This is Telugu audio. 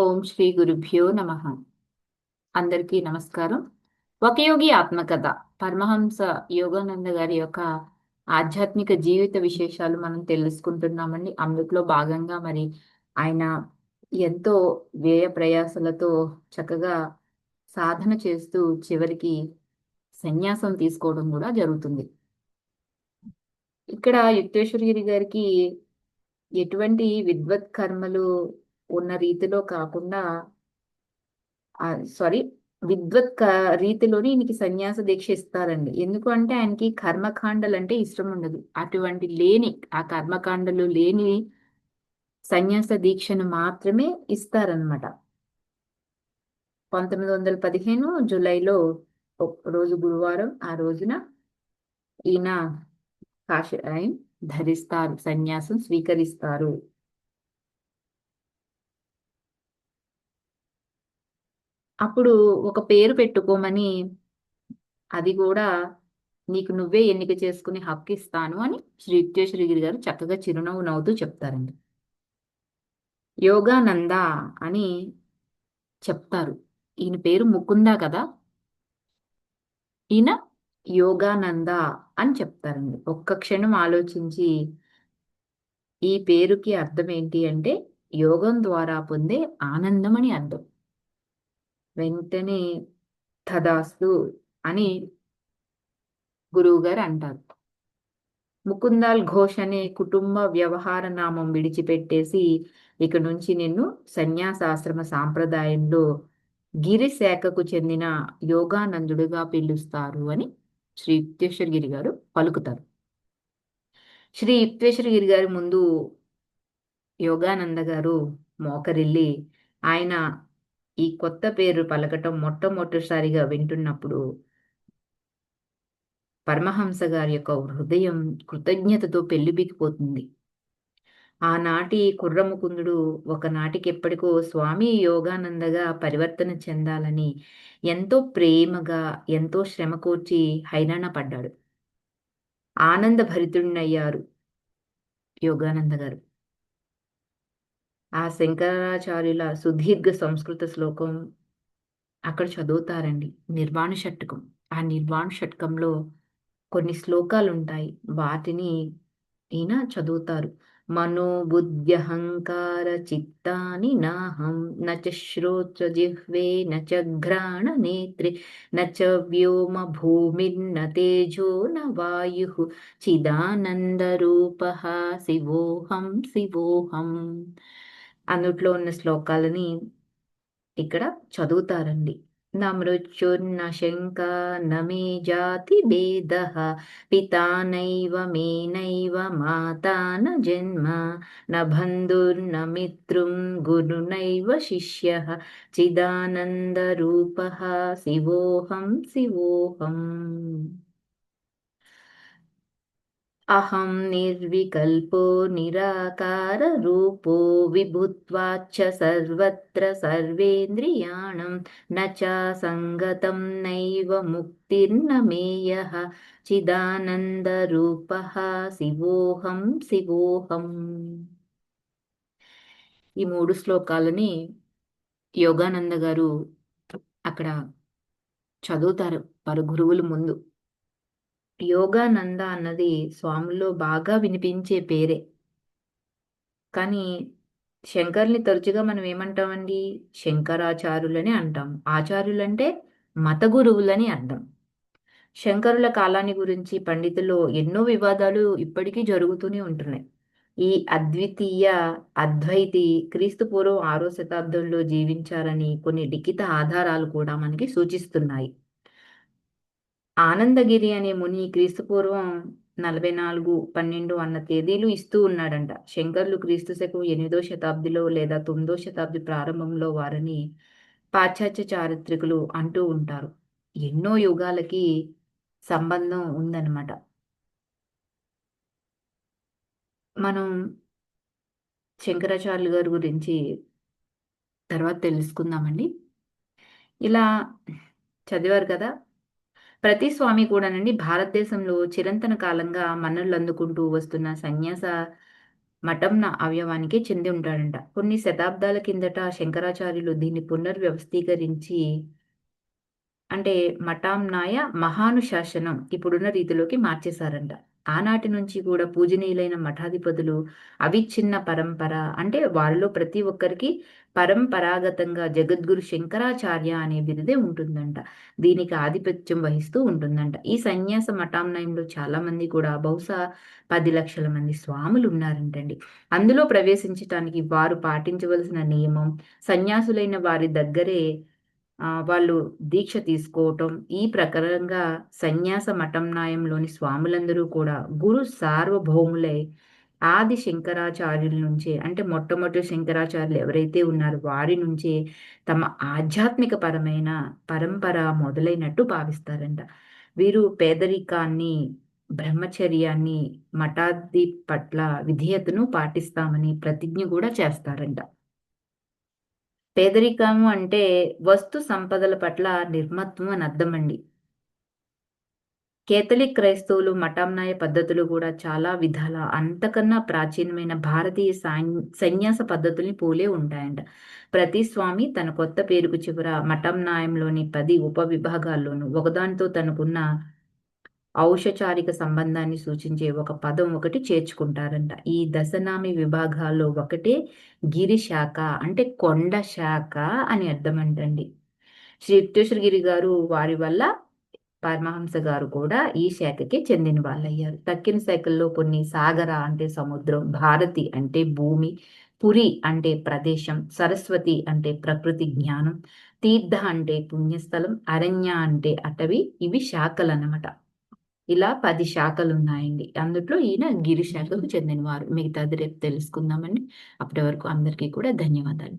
ఓం శ్రీ గురుభ్యో నమ. అందరికీ నమస్కారం. ఒక యోగి ఆత్మకథ. పరమహంస యోగానంద గారి యొక్క ఆధ్యాత్మిక జీవిత విశేషాలు మనం తెలుసుకుంటున్నామండి. అందులో భాగంగా మరి ఆయన ఎంతో వ్యయ ప్రయాసలతో చక్కగా సాధన చేస్తూ చివరికి సన్యాసం తీసుకోవడం కూడా జరుగుతుంది. ఇక్కడ యుక్తేశ్వరగిరి గారికి ఎటువంటి విద్వత్ కర్మలు ఉన్న రీతిలో కాకుండా సారీ విద్వత్ రీతిలోనే ఈయనకి సన్యాస దీక్ష ఇస్తారండి. ఎందుకు అంటే ఆయనకి కర్మకాండలు అంటే ఇష్టం ఉండదు. అటువంటి లేని ఆ కర్మకాండలు లేని సన్యాస దీక్షను మాత్రమే ఇస్తారనమాట పంతొమ్మిది వందల పదిహేను జూలైలో రోజు గురువారం ఆ రోజున ఈయన కాషాయం ధరిస్తారు సన్యాసం స్వీకరిస్తారు. అప్పుడు ఒక పేరు పెట్టుకోమని అది కూడా నీకు నువ్వే ఎన్నిక చేసుకుని హక్కు ఇస్తాను అని శ్రీ గిరి గారు చక్కగా చిరునవ్వు నవ్వుతూ చెప్తారండి. యోగానంద అని చెప్తారు. ఈయన పేరు ముకుందా కదా? ఈయన యోగానంద అని చెప్తారండి. ఒక్క క్షణం ఆలోచించి ఈ పేరుకి అర్థం ఏంటి అంటే యోగం ద్వారా పొందే ఆనందం అని అర్థం. వెంటనే తదాస్తు అని గురువు గారు అంటారు ముకుందాల్ ఘోష్ అనే కుటుంబ వ్యవహార నామం విడిచిపెట్టేసి ఇక నుంచి నిన్ను సన్యాసాశ్రమ సాంప్రదాయంలో గిరి శాఖకు చెందిన యోగానందుడుగా పిలుస్తారు అని శ్రీ యుక్తేశ్వరగిరి గారు పలుకుతారు. శ్రీ యుక్తేశ్వరగిరి గారి ముందు యోగానంద గారు మోకరిల్లి ఆయన ఈ కొత్త పేరు పలకటం మొట్టమొదటిసారిగా వింటున్నప్పుడు పరమహంస గారి యొక్క హృదయం కృతజ్ఞతతో పెళ్ళిబికిపోతుంది ఆనాటి కుర్రముకుందుడు ఒకనాటికి ఎప్పటికో స్వామి యోగానందగా పరివర్తన చెందాలని ఎంతో ప్రేమగా ఎంతో శ్రమకూర్చి హైరాణ పడ్డాడు. ఆనంద భరితుడినయ్యారు యోగానంద గారు ఆ శంకరాచార్యుల సుదీర్ఘ సంస్కృత శ్లోకం అక్కడ చదువుతారండి. నిర్వాణ షట్కం. ఆ నిర్వాణ షట్కంలో కొన్ని శ్లోకాలు ఉంటాయి వాటిని ఈయన చదువుతారు. మనోబుద్ధ్యహంకార చిత్తాని నాహం నచ శ్రోత్ర జిహ్వే నచ ఘ్రాణ నేత్రే నచ వ్యోమ భూమిర్న తేజో న వాయు చిదానందరూప శివోహం శివోహం. అందులో ఉన్న శ్లోకాలని ఇక్కడ చదువుతారండి. నా మృత్యుర్న శంక నమే జాతి భేద పితానైవ మేనైవ మాతాన జన్మ న బంధుర్న మిత్రుం గురునైవ శిష్య చిదానందరూప శివోహం శివోహం. అహం నిర్వికల్పో నిరాకార రూపో విభుత్వాచ్చ సర్వత్ర సర్వేంద్రియాణం నచ సంగతం నైవ ముక్తిర్న మేయ చిదానందరూప శివోహం శివోహం. ఈ మూడు శ్లోకాలని యోగానంద గారు అక్కడ చదువుతారు వారు గురువుల ముందు. యోగానంద అన్నది స్వాముల్లో బాగా వినిపించే పేరే. కానీ శంకర్ని తరచుగా మనం ఏమంటామండి? శంకరాచార్యులని అంటాం. ఆచార్యులంటే మత గురువులని అర్థం. శంకరుల కాలాన్ని గురించి పండితుల్లో ఎన్నో వివాదాలు ఇప్పటికీ జరుగుతూనే ఉంటున్నాయి. ఈ అద్వితీయ అద్వైతి క్రీస్తు పూర్వం ఆరో శతాబ్దంలో జీవించారని కొన్ని లిఖిత ఆధారాలు కూడా మనకి సూచిస్తున్నాయి. ఆనందగిరి అనే ముని క్రీస్తుపూర్వం నలభై నాలుగు పన్నెండు అన్న తేదీలు ఇస్తూ ఉన్నాడంట. శంకర్లు క్రీస్తు శకం ఎనిమిదో శతాబ్దిలో లేదా తొమ్మిదో శతాబ్ది ప్రారంభంలో వారని పాశ్చాత్య చారిత్రికులు అంటూ ఉంటారు. ఎన్నో యుగాలకి సంబంధం ఉందన్నమాట. మనం శంకరాచార్యులు గారి గురించి తర్వాత తెలుసుకుందామండి. ఇలా చదివారు కదా ప్రతి స్వామి కూడానండి భారతదేశంలో చిరంతన కాలంగా మన్నలు అందుకుంటూ వస్తున్న సన్యాస మఠంన అవయవానికే చెంది ఉంటాడంట. కొన్ని శతాబ్దాల కిందట శంకరాచార్యులు దీన్ని పునర్వ్యవస్థీకరించి అంటే మఠాంనాయ మహానుశాసనం ఇప్పుడున్న రీతిలోకి మార్చేశారంట. ఆనాటి నుంచి కూడా పూజనీయులైన మఠాధిపతులు అవిచ్ఛిన్న పరంపర అంటే వారిలో ప్రతి ఒక్కరికి పరంపరాగతంగా జగద్గురు శంకరాచార్య అనే బిరుదే ఉంటుందంట. దీనికి ఆధిపత్యం వహిస్తూ ఉంటుందంట. ఈ సన్యాస మఠాంనయంలో చాలా మంది కూడా బహుశా పది లక్షల మంది స్వాములు ఉన్నారంటండి. అందులో ప్రవేశించటానికి వారు పాటించవలసిన నియమం సన్యాసులైన వారి దగ్గరే వాళ్ళు దీక్ష తీసుకోవటం ఈ ప్రకారంగా సన్యాస మఠంనాయంలోని స్వాములందరూ కూడా గురు సార్వభౌములై ఆది శంకరాచార్యుల నుంచే అంటే మొట్టమొదటి శంకరాచార్యులు ఎవరైతే ఉన్నారో వారి నుంచే తమ ఆధ్యాత్మిక పరమైన పరంపర మొదలైనట్టు భావిస్తారంట. వీరు పేదరికాన్ని బ్రహ్మచర్యాన్ని మఠాది పట్ల విధేయతను పాటిస్తామని ప్రతిజ్ఞ కూడా చేస్తారంట. పేదరికము అంటే వస్తు సంపదల పట్ల నిర్మత్వం అని అర్థమండి. కేథలిక్ క్రైస్తవులు మఠాంనాయ పద్ధతులు కూడా చాలా విధాల అంతకన్నా ప్రాచీనమైన భారతీయ సన్యాస పద్ధతుల్ని పోలే ఉంటాయంట. ప్రతి స్వామి తన కొత్త పేరుకు చివర మఠంనాయంలోని పది ఉప విభాగాల్లోనూ ఒకదానితో తనకున్న ఔషచారిక సంబంధాన్ని సూచించే ఒక పదం ఒకటి చేర్చుకుంటారంట. ఈ దశనామి విభాగాల్లో ఒకటే గిరి శాఖ అంటే కొండ శాఖ అని అర్థం అంటండి శ్రీ గిరి గారు వారి వల్ల పరమహంస గారు కూడా ఈ శాఖకి చెందిన వాళ్ళయ్యారు. తక్కిన శాఖల్లో కొన్ని సాగర అంటే సముద్రం భారతి అంటే భూమి పురి అంటే ప్రదేశం సరస్వతి అంటే ప్రకృతి జ్ఞానం తీర్థ అంటే పుణ్యస్థలం అరణ్య అంటే అటవి ఇవి శాఖలు అన్నమాట ఇలా పది శాఖలు ఉన్నాయండి అందులో ఈయన గిరి శాఖకు చెందినవారు. మిగతాది రేపు తెలుసుకుందామండి. అప్పటి వరకు అందరికీ కూడా ధన్యవాదాలు.